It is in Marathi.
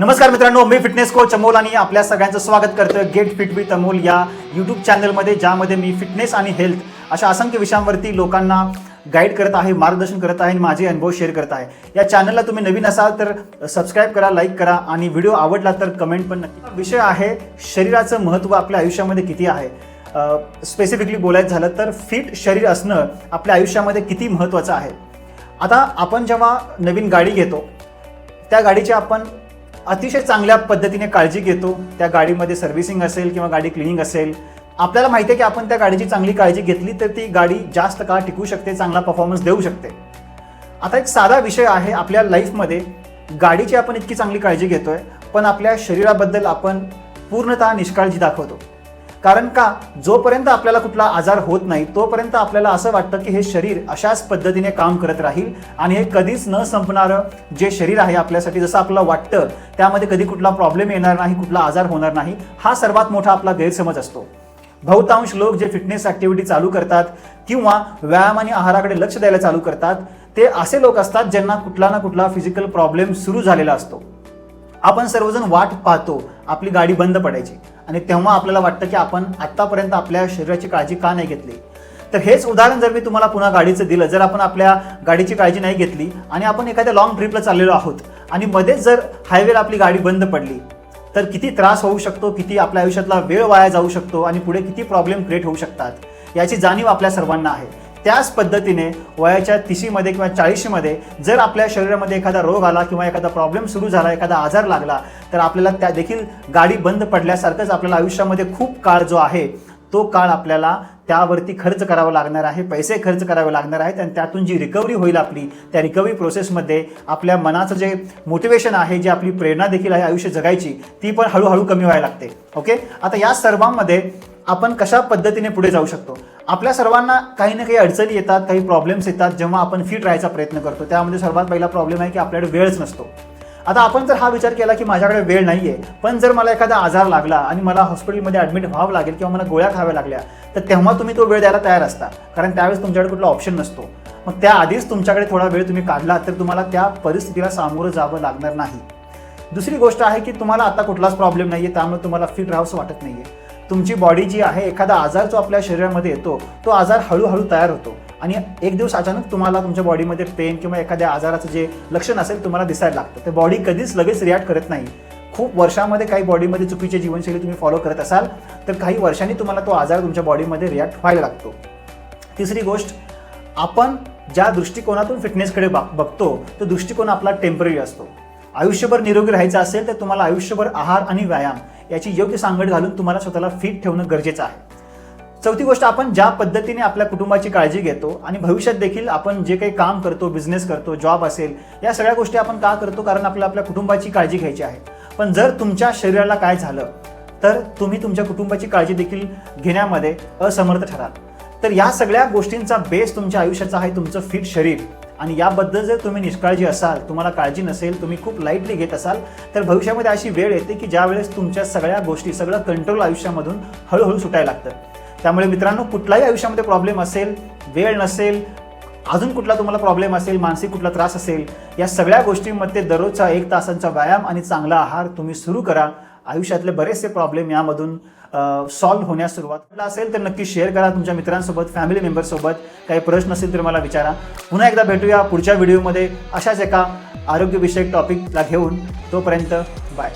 नमस्कार मित्रांनो मी फिटनेस कोच अमोल आणि आपल्या सगळ्यांचं स्वागत करतं गेट फिट विथ अमोल या यूट्यूब चॅनलमध्ये ज्यामध्ये मी फिटनेस आणि हेल्थ अशा असंख्य विषयांवरती लोकांना गाईड करत आहे मार्गदर्शन करत आहे आणि माझे अनुभव शेअर करत आहे. या चॅनलला तुम्ही नवीन असाल तर सबस्क्राईब करा लाईक करा आणि व्हिडिओ आवडला तर कमेंट पण नक्की विषय आहे शरीराचं महत्त्व आपल्या आयुष्यामध्ये किती आहे? स्पेसिफिकली बोलायचं झालं तर फिट शरीर असणं आपल्या आयुष्यामध्ये किती महत्त्वाचं आहे? आता आपण जेव्हा नवीन गाडी घेतो त्या गाडीचे आपण अतिशय चांगल्या पद्धतीने काळजी घेतो. त्या गाडीमध्ये सर्व्हिसिंग असेल किंवा गाडी क्लिनिंग असेल. आपल्याला माहिती आहे की आपण त्या गाडीची चांगली काळजी घेतली तर ती गाडी जास्त काळ टिकू शकते चांगला परफॉर्मन्स देऊ शकते. आता एक साधा विषय आहे आपल्या लाईफमध्ये गाडीची आपण इतकी चांगली काळजी घेतोय पण आपल्या शरीराबद्दल आपण पूर्णतः निष्काळजी दाखवतो. कारण का? जोपर्यंत आपल्याला कुठला आजार होत नाही तोपर्यंत आपल्याला असं वाटतं की हे शरीर अशाच पद्धतीने काम करत राहील आणि हे कधीच न संपणारं जे शरीर आहे आपल्यासाठी जसं आपल्याला वाटतं त्यामध्ये कधी कुठला प्रॉब्लेम येणार नाही कुठला आजार होणार नाही हा सर्वात मोठा आपला गैरसमज असतो. बहुतांश लोक जे फिटनेस ॲक्टिव्हिटी चालू करतात किंवा व्यायाम आणि आहाराकडे लक्ष द्यायला चालू करतात ते असे लोक असतात ज्यांना कुठला ना कुठला फिजिकल प्रॉब्लेम सुरू झालेला असतो. आपण सर्वजण वाट पाहतो आपली गाडी बंद पडायची. आणि तेव्हा आपल्याला वाटतं की आपण आत्तापर्यंत आपल्या शरीराची काळजी का नाही घेतली? तर हेच उदाहरण जर मी तुम्हाला पुन्हा गाडीचं दिलं जर आपण आपल्या गाडीची काळजी नाही घेतली आणि आपण एखाद्या लॉंग ट्रिपला चाललेलो आहोत आणि मध्येच जर हायवेला आपली गाडी बंद पडली तर किती त्रास होऊ शकतो किती आपल्या आयुष्यातला वेळ वाया जाऊ शकतो आणि पुढे किती प्रॉब्लेम क्रिएट होऊ शकतात याची जाणीव आपल्या सर्वांना आहे. त्याच पद्धतीने वयाच्या तिशीमध्ये किंवा चाळीशीमध्ये जर आपल्या शरीरामध्ये एखादा रोग आला किंवा एखादा प्रॉब्लेम सुरू झाला एखादा आजार लागला तर आपल्याला त्या देखील गाडी बंद पडल्यासारखंच आपल्याला आयुष्यामध्ये खूप काळ जो आहे तो काळ आपल्याला त्यावरती खर्च करावा लागणार आहे पैसे खर्च करावे लागणार आहेत आणि त्यातून जी रिकव्हरी होईल आपली त्या रिकव्हरी प्रोसेसमध्ये आपल्या मनाचं जे मोटिवेशन आहे जी आपली प्रेरणा देखील आहे आयुष्य जगायची ती पण हळूहळू कमी व्हायला लागते. ओके आता या सर्वांमध्ये आपण कशा पद्धतीने पुढे जाऊ शकतो? आपल्या सर्वांना काही ना काही अडचणी येतात काही प्रॉब्लेम्स येतात जेव्हा आपण फिट राहायचा प्रयत्न करतो. त्यामध्ये सर्वात पहिला प्रॉब्लेम आहे की आपल्याकडे वेळच नसतो. आता आपण जर हा विचार केला की माझ्याकडे वेळ नाही आहे पण जर मला एखादा आजार लागला आणि मला हॉस्पिटलमध्ये ॲडमिट व्हावं लागेल किंवा मला गोळ्या खाव्या लागल्या तर तेव्हा तुम्ही तो वेळ द्यायला तयार असता. कारण त्यावेळेस तुमच्याकडे कुठला ऑप्शन नसतो. मग त्याआधीच तुमच्याकडे थोडा वेळ तुम्ही काढला तर तुम्हाला त्या परिस्थितीला सामोरं जावं लागणार नाही. दुसरी गोष्ट आहे की तुम्हाला आता कुठलाच प्रॉब्लेम नाही आहे त्यामुळे तुम्हाला फिट राहावंसं वाटत नाही आहे तुमची बॉडी जी आहे एखादा आजार जो आपल्या शरीरामध्ये येतो तो आजार हळूहळू तयार होतो. आणि एक दिवस अचानक तुम्हाला तुमच्या बॉडीमध्ये पेन किंवा एखाद्या आजाराचं जे लक्षण असेल तुम्हाला दिसायला लागतं. तर बॉडी कधीच लगेच रिॲक्ट करत नाही. खूप वर्षामध्ये काही बॉडीमध्ये चुकीची जीवनशैली तुम्ही फॉलो करत असाल तर काही वर्षांनी तुम्हाला तो आजार तुमच्या बॉडीमध्ये रिॲक्ट व्हायला लागतो. तिसरी गोष्ट आपण ज्या दृष्टिकोनातून फिटनेसकडे बघ बघतो तो दृष्टिकोन आपला टेंपररी असतो. आयुष्यभर निरोगी राहायचं असेल तर तुम्हाला आयुष्यभर आहार आणि व्यायाम याची योग्य सांगड घालून तुम्हाला स्वतःला फिट ठेवणं गरजेचं आहे. चौथी गोष्ट आपण ज्या पद्धतीने आपल्या कुटुंबाची काळजी घेतो आणि भविष्यात देखील आपण जे काही काम करतो बिझनेस करतो जॉब असेल या सगळ्या गोष्टी आपण का करतो? कारण आपल्याला आपल्या कुटुंबाची काळजी घ्यायची आहे. पण जर तुमच्या शरीराला काय झालं तर तुम्ही तुमच्या कुटुंबाची काळजी देखील घेण्यामध्ये असमर्थ ठराल. तर या सगळ्या गोष्टींचा बेस तुमच्या आयुष्याचा आहे तुमचं फिट शरीर. आणि याबद्दल जर तुम्ही निष्काळजी असाल तुम्हाला काळजी नसेल तुम्ही खूप लाईटली घेत असाल तर भविष्यामध्ये अशी वेळ येते की ज्यावेळेस तुमच्या सगळ्या गोष्टी सगळं कंट्रोल आयुष्यामधून हळूहळू सुटायला लागतं. त्यामुळे मित्रांनो कुठलाही आयुष्यामध्ये प्रॉब्लेम असेल वेळ नसेल अजून कुठला तुम्हाला प्रॉब्लेम असेल मानसिक कुठला त्रास असेल या सगळ्या गोष्टींमध्ये दररोजचा एक तासांचा व्यायाम आणि चांगला आहार तुम्ही सुरू करा. आयुष्यातले बरेचसे प्रॉब्लेम यामधून सॉल्व्ह होण्यास सुरुवात. असेल तर नक्की शेअर करा तुमच्या मित्रांसोबत फॅमिली मेंबरसोबत काही प्रश्न असतील तर मला विचारा. पुन्हा एकदा भेटूया पुढच्या व्हिडिओमध्ये अशाच एका आरोग्यविषयक टॉपिकला घेऊन. तोपर्यंत बाय